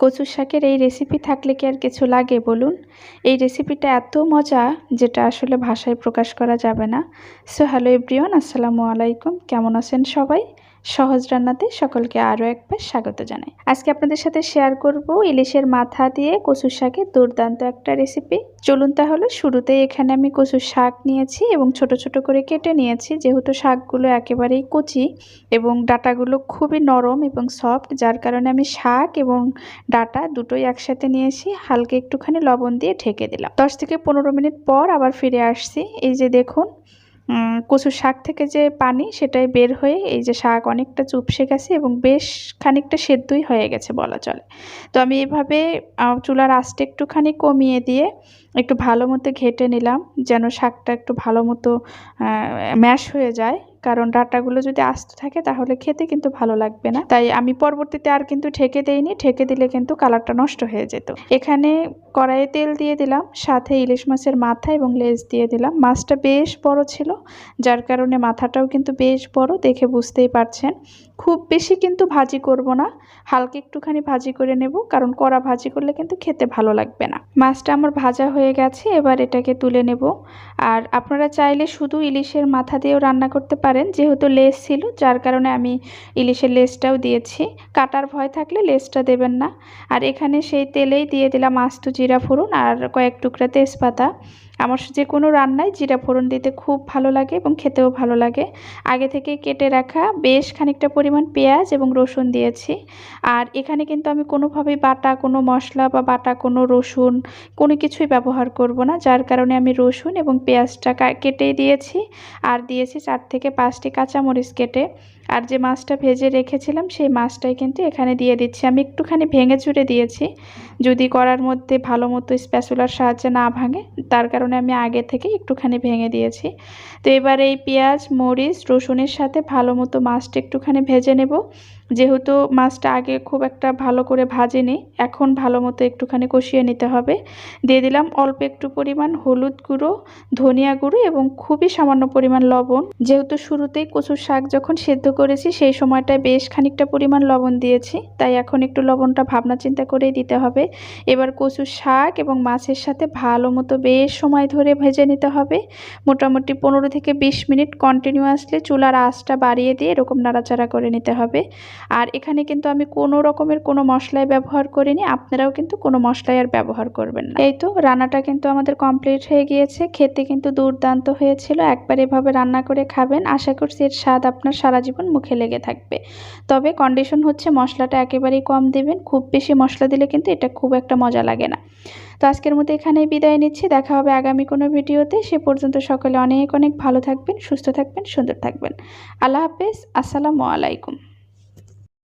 কচুর শাকের এই রেসিপি থাকলে কি আর কিছু লাগে, বলুন? এই রেসিপিটা এত মজা যেটা আসলে ভাষায় প্রকাশ করা যাবে না। সো হ্যালো এভরিওয়ান আসসালামু আলাইকুম। কেমন আছেন সবাই? সহজ রান্নাতে সকলকে আরও একবার স্বাগত জানাই। আজকে আপনাদের সাথে শেয়ার করব ইলিশের মাথা দিয়ে কচুর শাকের দুর্দান্ত একটা রেসিপি চলুন তাহলে শুরুতেই এখানে আমি কচুর শাক নিয়েছি এবং ছোট ছোট করে কেটে নিয়েছি। যেহেতু শাকগুলো একেবারেই কচি এবং ডাটাগুলো খুবই নরম এবং সফট যার কারণে আমি শাক এবং ডাটা দুটোই একসাথে নিয়েছি। হালকা একটুখানি লবণ দিয়ে ঢেকে দিলাম। দশ থেকে পনেরো মিনিট পর আবার ফিরে আসছি। এই যে দেখুন কচুর শাক থেকে যে পানি সেটাই বের হয়ে এই যে শাক অনেকটা চুপসে গেছে এবং বেশ খানিকটা সেদ্ধই হয়ে গেছে বলা চলে। তো আমি এভাবে চুলার আঁচটা একটুখানি কমিয়ে দিয়ে একটু ভালো মতো ঘেটে নিলাম যেন শাকটা একটু ভালো মতো ম্যাশ হয়ে যায়। কারণ ডাটাগুলো যদি আস্ত থাকে তাহলে খেতে কিন্তু ভালো লাগবে না। তাই আমি পরবর্তীতে আর কিন্তু ঠেকে দেইনি। ঠেকে দিলে কিন্তু কালারটা নষ্ট হয়ে যেত। এখানে কড়াইয়ে তেল দিয়ে দিলাম, সাথে ইলিশ মাছের মাথা এবং লেজ দিয়ে দিলাম। মাছটা বেশ বড় ছিল, যার কারণে মাথাটাও কিন্তু বেশ বড়, দেখে বুঝতেই পারছেন। খুব বেশি কিন্তু ভাজি করব না, হালকা একটুখানি ভাজি করে নেব, কারণ কড়া ভাজি করলে কিন্তু খেতে ভালো লাগবে না। মাছটা আমার ভাজা হয়ে গেছে, এবার এটাকে তুলে নেব। আর আপনারা চাইলে শুধু ইলিশের মাথা দিয়েও রান্না করতে পারেন, যেহেতু লেস ছিল, যার কারণে আমি ইলিশের লেসটাও দিয়েছি। কাটার ভয় থাকলে লেসটা দেবেন না। আর এখানে সেই তেলেই দিয়ে দিলাম আস্ত জিরা ফোড়ন আর কয়েক টুকরা তেজপাতা। আমার যে কোনো রান্নায় জিরা ফোড়ন দিতে খুব ভালো লাগে এবং খেতেও ভালো লাগে। আগে থেকে কেটে রাখা বেশ খানিকটা পরিমাণ পেঁয়াজ এবং রসুন দিয়েছি। আর এখানে কিন্তু আমি কোনোভাবেই বাটা কোনো মশলা বা বাটা কোনো রসুন কোনো কিছুই ব্যবহার করব না। যার কারণে আমি রসুন এবং পেঁয়াজটা কেটেই দিয়েছি। আর দিয়েছি চার থেকে পাঁচটি কাঁচামরিচ কেটে। আর যে মাছটা ভেজে রেখেছিলাম সেই মাছটাই কিন্তু এখানে দিয়ে দিচ্ছি। আমি একটুখানি ভেঙে চুড়ে দিয়েছি। যদি করার মধ্যে ভালো মতো স্প্যাচুলার সাহায্যে না ভাঙে, তার কারণে আমি আগে থেকে একটুখানি ভেঙে দিয়েছি। তো এবার এই পেঁয়াজ, মরিচ, রসুনের সাথে ভালো মতো মাছটা একটুখানি ভেজে নেব। যেহেতু মাছটা আগে খুব একটা ভালো করে ভাজেনি, এখন ভালো মতো একটুখানি কষিয়ে নিতে হবে। দিয়ে দিলাম অল্প একটু পরিমাণ হলুদ গুঁড়ো, ধনিয়া গুঁড়ো এবং খুবই সামান্য পরিমাণ লবণ। যেহেতু শুরুতেই কচুর শাক যখন সেদ্ধ করেছি, সেই সময়টায় বেশ খানিকটা পরিমাণ লবণ দিয়েছি, তাই এখন একটু লবণটা ভাবনা চিন্তা করেই দিতে হবে। এবার কচুর শাক এবং মাছের সাথে ভালো মতো বেশ সময় ধরে ভেজে নিতে হবে। মোটামুটি পনেরো থেকে বিশ মিনিট কন্টিনিউয়াসলি চুলার আঁচটা বাড়িয়ে দিয়ে এরকম নাড়াচাড়া করে নিতে হবে। আর এখানে কিন্তু আমি কোনো রকমের কোনো মশলাই ব্যবহার করিনি, আপনারাও কিন্তু কোনো মশলাই আর ব্যবহার করবেন না। এই তো রান্নাটা কিন্তু আমাদের কমপ্লিট হয়ে গিয়েছে, খেতে কিন্তু দুর্দান্ত হয়েছিল, একবার এভাবে রান্না করে খাবেন, আশা করছি এর স্বাদ আপনার সারা জীবন মুখে লেগে থাকবে। তবে কন্ডিশন হচ্ছে মশলাটা একেবারেই কম দেবেন, খুব বেশি মশলা দিলে কিন্তু এটা খুব একটা মজা লাগে না। তো আজকের মতো এখানেই বিদায় নিচ্ছি, দেখা হবে আগামী কোনো ভিডিওতে, সে পর্যন্ত সকলে অনেক অনেক ভালো থাকবেন, সুস্থ থাকবেন, সুন্দর থাকবেন। আল্লাহ হাফেজ, আসসালামু আলাইকুম।